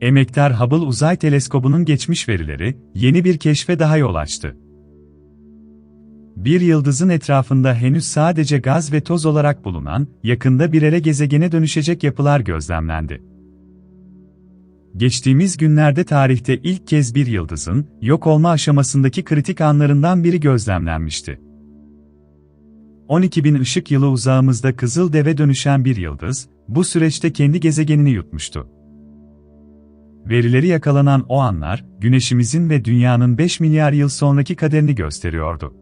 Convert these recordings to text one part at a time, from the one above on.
emektar Hubble Uzay Teleskobu'nun geçmiş verileri, yeni bir keşfe daha yol açtı. Bir yıldızın etrafında henüz sadece gaz ve toz olarak bulunan, yakında birere gezegene dönüşecek yapılar gözlemlendi. Geçtiğimiz günlerde tarihte ilk kez bir yıldızın, yok olma aşamasındaki kritik anlarından biri gözlemlenmişti. 12 bin ışık yılı uzağımızda Kızıl Deve dönüşen bir yıldız, bu süreçte kendi gezegenini yutmuştu. Verileri yakalanan o anlar, Güneşimizin ve Dünya'nın 5 milyar yıl sonraki kaderini gösteriyordu.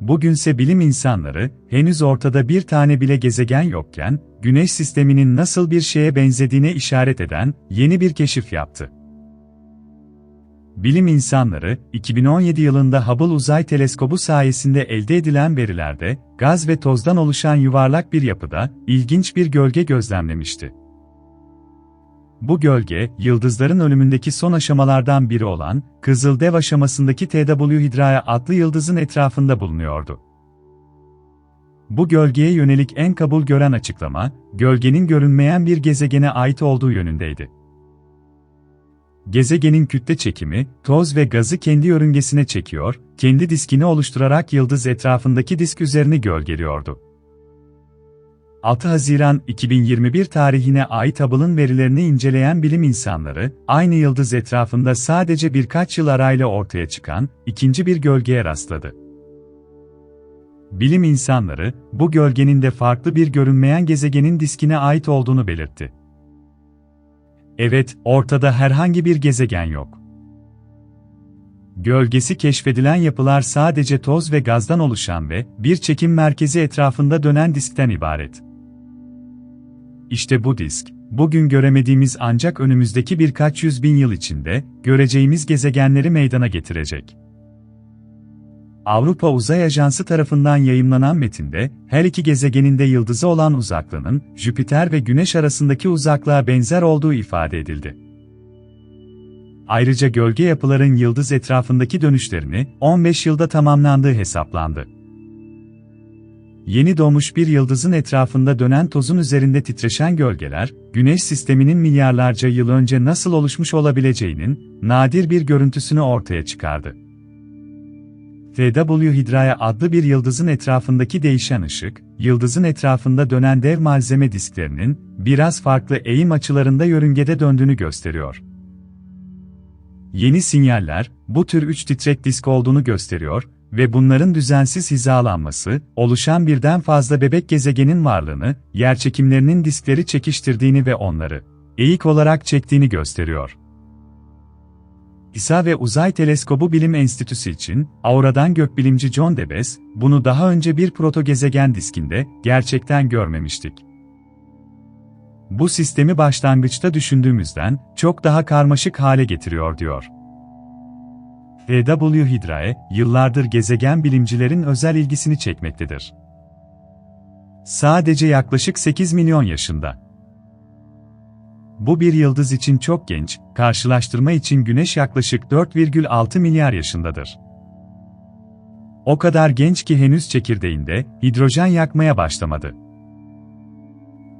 Bugünse bilim insanları, henüz ortada bir tane bile gezegen yokken, Güneş sisteminin nasıl bir şeye benzediğine işaret eden yeni bir keşif yaptı. Bilim insanları, 2017 yılında Hubble Uzay Teleskobu sayesinde elde edilen verilerde, gaz ve tozdan oluşan yuvarlak bir yapıda, ilginç bir gölge gözlemlemişti. Bu gölge, yıldızların ölümündeki son aşamalardan biri olan, Kızıldev aşamasındaki TW Hydrae adlı yıldızın etrafında bulunuyordu. Bu gölgeye yönelik en kabul gören açıklama, gölgenin görünmeyen bir gezegene ait olduğu yönündeydi. Gezegenin kütle çekimi, toz ve gazı kendi yörüngesine çekiyor, kendi diskini oluşturarak yıldız etrafındaki disk üzerini gölgeliyordu. 6 Haziran 2021 tarihine ait Hubble'ın verilerini inceleyen bilim insanları, aynı yıldız etrafında sadece birkaç yıl arayla ortaya çıkan ikinci bir gölgeye rastladı. Bilim insanları, bu gölgenin de farklı bir görünmeyen gezegenin diskine ait olduğunu belirtti. Evet, ortada herhangi bir gezegen yok. Gölgesi keşfedilen yapılar sadece toz ve gazdan oluşan ve bir çekim merkezi etrafında dönen diskten ibaret. İşte bu disk, bugün göremediğimiz ancak önümüzdeki birkaç yüz bin yıl içinde göreceğimiz gezegenleri meydana getirecek. Avrupa Uzay Ajansı tarafından yayımlanan metinde, her iki gezegenin de yıldızı olan uzaklığının, Jüpiter ve Güneş arasındaki uzaklığa benzer olduğu ifade edildi. Ayrıca gölge yapıların yıldız etrafındaki dönüşlerini 15 yılda tamamlandığı hesaplandı. Yeni doğmuş bir yıldızın etrafında dönen tozun üzerinde titreşen gölgeler, Güneş sisteminin milyarlarca yıl önce nasıl oluşmuş olabileceğinin nadir bir görüntüsünü ortaya çıkardı. TW Hydrae adlı bir yıldızın etrafındaki değişen ışık, yıldızın etrafında dönen dev malzeme disklerinin biraz farklı eğim açılarında yörüngede döndüğünü gösteriyor. Yeni sinyaller, bu tür üç titrek disk olduğunu gösteriyor ve bunların düzensiz hizalanması, oluşan birden fazla bebek gezegenin varlığını, yerçekimlerinin diskleri çekiştirdiğini ve onları eğik olarak çektiğini gösteriyor. İsa ve Uzay Teleskobu Bilim Enstitüsü için, Aura'dan gökbilimci John Debes, bunu daha önce bir protogezegen diskinde gerçekten görmemiştik. Bu sistemi başlangıçta düşündüğümüzden çok daha karmaşık hale getiriyor diyor. EW Hydrae, yıllardır gezegen bilimcilerin özel ilgisini çekmektedir. Sadece yaklaşık 8 milyon yaşında. Bu bir yıldız için çok genç, karşılaştırma için Güneş yaklaşık 4,6 milyar yaşındadır. O kadar genç ki henüz çekirdeğinde hidrojen yakmaya başlamadı.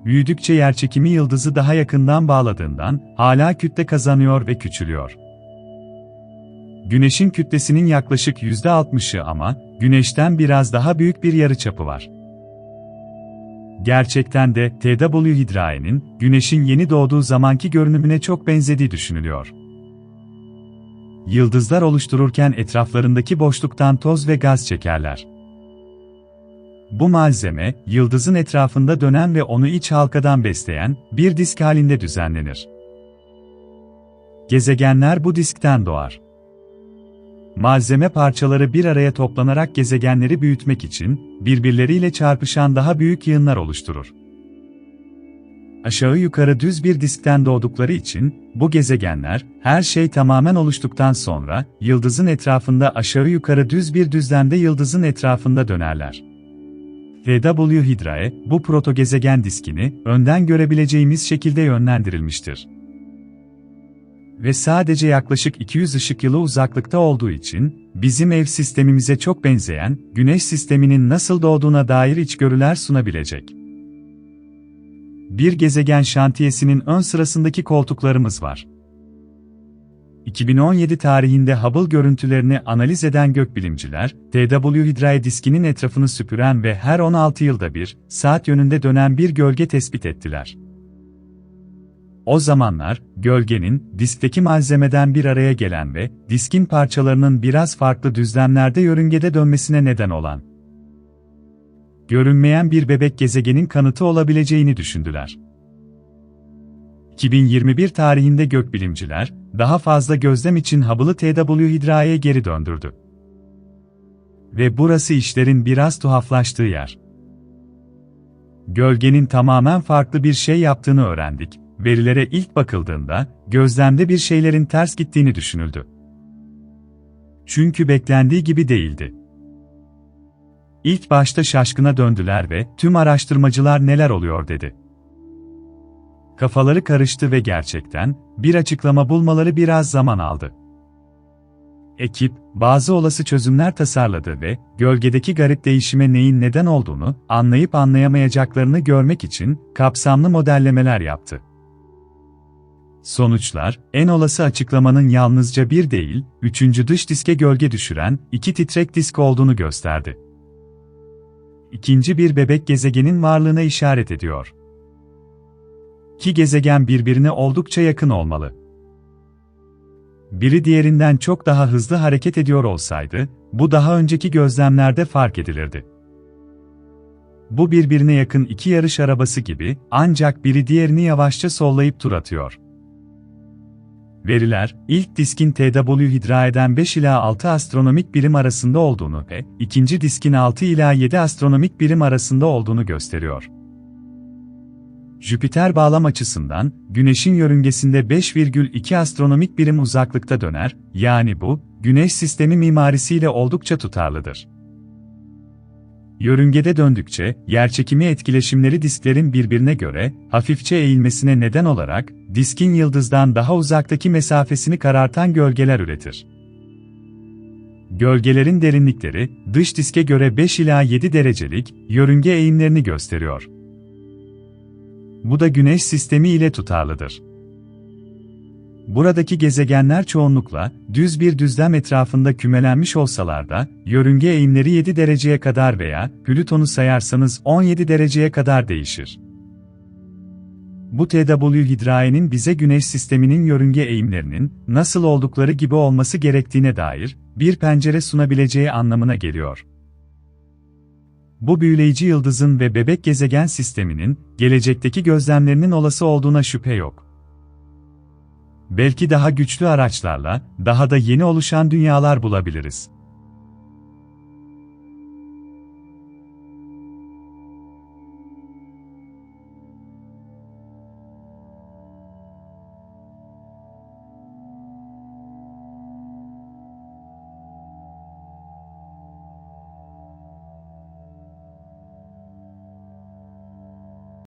Büyüdükçe yerçekimi yıldızı daha yakından bağladığından hala kütle kazanıyor ve küçülüyor. Güneşin kütlesinin yaklaşık %60'ı ama Güneş'ten biraz daha büyük bir yarıçapı var. Gerçekten de TW Hydrae'nin Güneş'in yeni doğduğu zamanki görünümüne çok benzediği düşünülüyor. Yıldızlar oluştururken etraflarındaki boşluktan toz ve gaz çekerler. Bu malzeme, yıldızın etrafında dönen ve onu iç halkadan besleyen bir disk halinde düzenlenir. Gezegenler bu diskten doğar. Malzeme parçaları bir araya toplanarak gezegenleri büyütmek için, birbirleriyle çarpışan daha büyük yığınlar oluşturur. Aşağı yukarı düz bir diskten doğdukları için, bu gezegenler, her şey tamamen oluştuktan sonra, yıldızın etrafında aşağı yukarı düz bir düzlemde yıldızın etrafında dönerler. TW Hydrae, bu protogezegen diskini, önden görebileceğimiz şekilde yönlendirilmiştir ve sadece yaklaşık 200 ışık yılı uzaklıkta olduğu için, bizim ev sistemimize çok benzeyen, güneş sisteminin nasıl doğduğuna dair içgörüler sunabilecek. bir gezegen şantiyesinin ön sırasındaki koltuklarımız var. 2017 tarihinde Hubble görüntülerini analiz eden gökbilimciler, TW Hydrae diskinin etrafını süpüren ve her 16 yılda bir, saat yönünde dönen bir gölge tespit ettiler. O zamanlar, gölgenin, diskteki malzemeden bir araya gelen ve, diskin parçalarının biraz farklı düzlemlerde yörüngede dönmesine neden olan, görünmeyen bir bebek gezegenin kanıtı olabileceğini düşündüler. 2021 tarihinde gökbilimciler, daha fazla gözlem için Hubble'ı TW Hydrae'ye geri döndürdü. Ve burası işlerin biraz tuhaflaştığı yer. Gölgenin tamamen farklı bir şey yaptığını öğrendik. Verilere ilk bakıldığında, gözlemde bir şeylerin ters gittiğini düşünüldü. Çünkü beklendiği gibi değildi. İlk başta şaşkına döndüler ve tüm araştırmacılar neler oluyor dedi. Kafaları karıştı ve gerçekten bir açıklama bulmaları biraz zaman aldı. Ekip, bazı olası çözümler tasarladı ve gölgedeki garip değişime neyin neden olduğunu anlayıp anlayamayacaklarını görmek için kapsamlı modellemeler yaptı. Sonuçlar, en olası açıklamanın yalnızca bir değil, üçüncü dış diske gölge düşüren iki titrek disk olduğunu gösterdi. İkinci bir bebek gezegenin varlığına işaret ediyor. İki gezegen birbirine oldukça yakın olmalı. Biri diğerinden çok daha hızlı hareket ediyor olsaydı, bu daha önceki gözlemlerde fark edilirdi. Bu birbirine yakın iki yarış arabası gibi, ancak biri diğerini yavaşça sollayıp tur atıyor. Veriler, ilk diskin TW Hydrae'den 5 ila 6 astronomik birim arasında olduğunu ve ikinci diskin 6 ila 7 astronomik birim arasında olduğunu gösteriyor. Jüpiter bağlam açısından, Güneş'in yörüngesinde 5,2 astronomik birim uzaklıkta döner, yani bu, Güneş sistemi mimarisiyle oldukça tutarlıdır. Yörüngede döndükçe, yerçekimi etkileşimleri disklerin birbirine göre, hafifçe eğilmesine neden olarak, diskin yıldızdan daha uzaktaki mesafesini karartan gölgeler üretir. Gölgelerin derinlikleri, dış diske göre 5 ila 7 derecelik, yörünge eğimlerini gösteriyor. Bu da Güneş sistemi ile tutarlıdır. Buradaki gezegenler çoğunlukla, düz bir düzlem etrafında kümelenmiş olsalar da, yörünge eğimleri 7 dereceye kadar veya, Plüton'u sayarsanız 17 dereceye kadar değişir. Bu TW Hydrae'nin bize Güneş sisteminin yörünge eğimlerinin, nasıl oldukları gibi olması gerektiğine dair, bir pencere sunabileceği anlamına geliyor. Bu büyüleyici yıldızın ve bebek gezegen sisteminin, gelecekteki gözlemlerinin olası olduğuna şüphe yok. Belki daha güçlü araçlarla, daha da yeni oluşan dünyalar bulabiliriz.